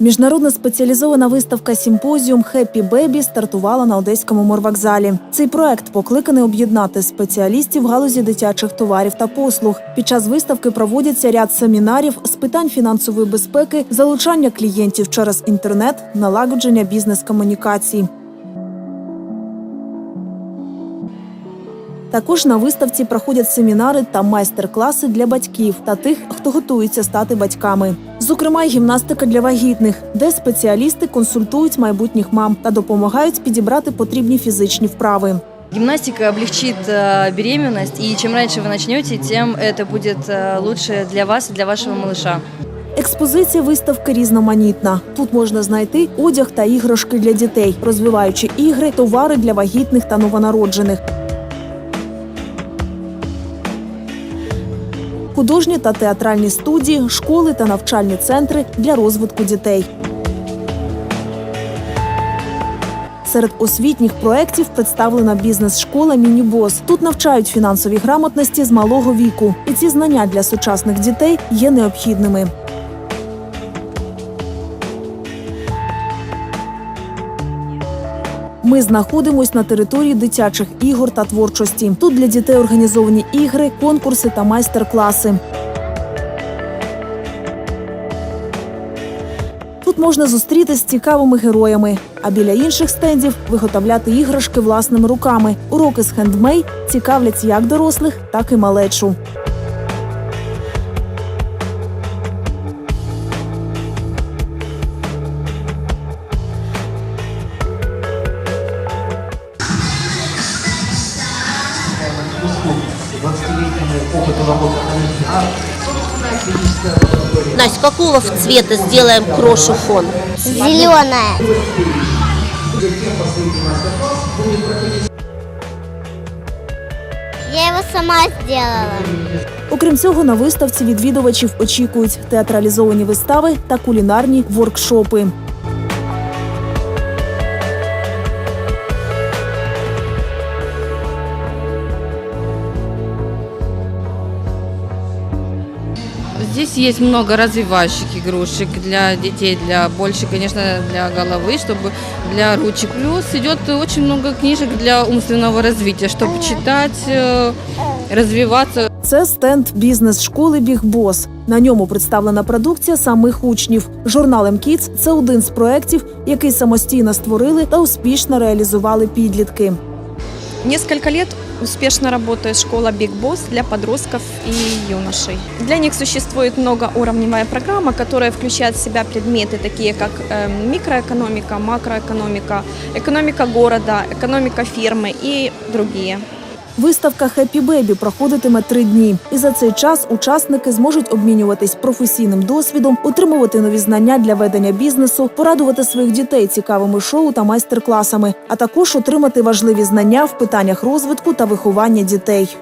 Міжнародна спеціалізована виставка Сімпозіум Хеппі Бебі стартувала на одеському морвокзалі. Цей проект покликаний об'єднати спеціалістів в галузі дитячих товарів та послуг. Під час виставки проводяться ряд семінарів з питань фінансової безпеки, залучання клієнтів через інтернет, налагодження бізнес-комунікацій. Також на виставці проходять семінари та майстер-класи для батьків та тих, хто готується стати батьками Зокрема, й гімнастика для вагітних, де спеціалісти консультують майбутніх мам та допомагають підібрати потрібні фізичні вправи. Гимнастика облегчит э, беременность, и чем раньше вы начнете, тем это будет э, лучше для вас и для вашего малыша. Експозиція виставки різноманітна. Тут можна знайти одяг та іграшки для дітей, розвиваючи ігри, товари для вагітних та новонароджених. Художні та театральні студії, школи та навчальні центри для розвитку дітей. Серед освітніх проєктів представлена бізнес-школа Мінібос. Тут навчають фінансовій грамотності з малого віку, і ці знання для сучасних дітей є необхідними. Ми знаходимось на території дитячих ігор та творчості. Тут для дітей організовані ігри, конкурси та майстер-класи. Тут можна зустрітися з цікавими героями, а біля інших стендів виготовляти іграшки власними руками. Уроки з хендмей цікавлять як дорослих, так і малечу. 20-летнему опыту работы а собственное клиническое. Настя, какого цвета сделаем крошу фон? Зеленая. Я его сама сделала. Окрім цього, на виставці відвідувачів очікують театралізовані вистави та кулінарні воркшопи. Здесь есть много развивающих игрушек для детей, для больше, конечно, для головы, чтобы для ручек. Плюс идет очень много книжек для умственного развития, чтобы читать, э, развиваться. Це стенд бізнес-школи Бігбос. На ньому представлена продукція самих учнів. Журнал «МКІЦ» – це один з проєктів, який самостійно створили та успішно реалізували підлітки. Несколько лет успешно работает школа Big Boss для подростков и юношей. Для них существует многоуровневая программа, которая включает в себя предметы, такие как э, микроэкономика, макроэкономика, экономика города, экономика фирмы и другие. Виставка «Хеппі Бебі» проходитиме три дні. І за цей час учасники зможуть обмінюватись професійним досвідом, отримувати нові знання для ведення бізнесу, порадувати своїх дітей цікавими шоу та майстер-класами, а також отримати важливі знання в питаннях розвитку та виховання дітей.